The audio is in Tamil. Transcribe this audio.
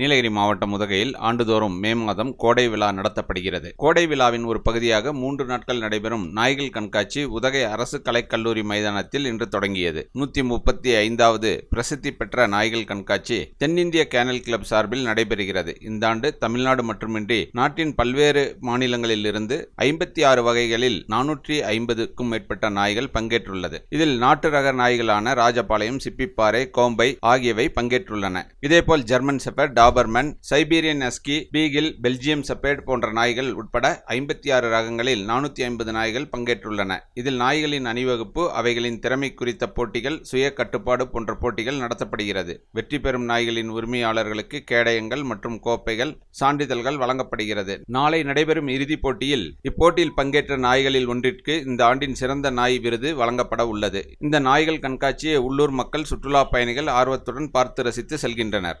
நீலகிரி மாவட்டம் உதகையில் ஆண்டுதோறும் மே மாதம் கோடை விழா நடத்தப்படுகிறது. கோடை விழாவின் ஒரு பகுதியாக மூன்று நாட்கள் நடைபெறும் நாய்கள் கண்காட்சி உதகை அரசு கலைக்கல்லூரி மைதானத்தில் இன்று தொடங்கியது. நூத்தி முப்பத்தி ஐந்தாவது பிரசித்தி பெற்ற நாய்கள் கண்காட்சி தென்னிந்திய கேனல் கிளப் சார்பில் நடைபெறுகிறது. இந்த ஆண்டு தமிழ்நாடு மட்டுமின்றி நாட்டின் பல்வேறு மாநிலங்களில் இருந்து ஐம்பத்தி ஆறு வகைகளில் நானூற்றி ஐம்பதுக்கும் மேற்பட்ட நாய்கள் பங்கேற்றுள்ளது. இதில் நாட்டு ரக நாய்களான ராஜபாளையம் சிப்பிப்பாறை கோம்பை ஆகியவை பங்கேற்றுள்ளன. இதேபோல் German shepherd Doberman Siberian husky beagle Belgium shepherd போன்ற நாய்கள் உட்பட ஐம்பத்தி ஆறு ரகங்களில் நானூற்றி ஐம்பது நாய்கள் பங்கேற்றுள்ளன. இதில் நாய்களின் அணிவகுப்பு அவைகளின் திறமை குறித்த போட்டிகள் சுய கட்டுப்பாடு போன்ற போட்டிகள் நடத்தப்படுகிறது. வெற்றி பெறும் நாய்களின் உரிமையாளர்களுக்கு கேடயங்கள் மற்றும் கோப்பைகள் சான்றிதழ்கள் வழங்கப்படுகிறது. நாளை நடைபெறும் இறுதிப் போட்டியில் இப்போட்டியில் பங்கேற்ற நாய்களில் ஒன்றிற்கு இந்த ஆண்டின் சிறந்த நாய் விருது வழங்கப்பட உள்ளது. இந்த நாய்கள் கண்காட்சியை உள்ளூர் மக்கள் சுற்றுலா பயணிகள் ஆர்வத்துடன் பார்த்து ரசித்து செல்கின்றனர்.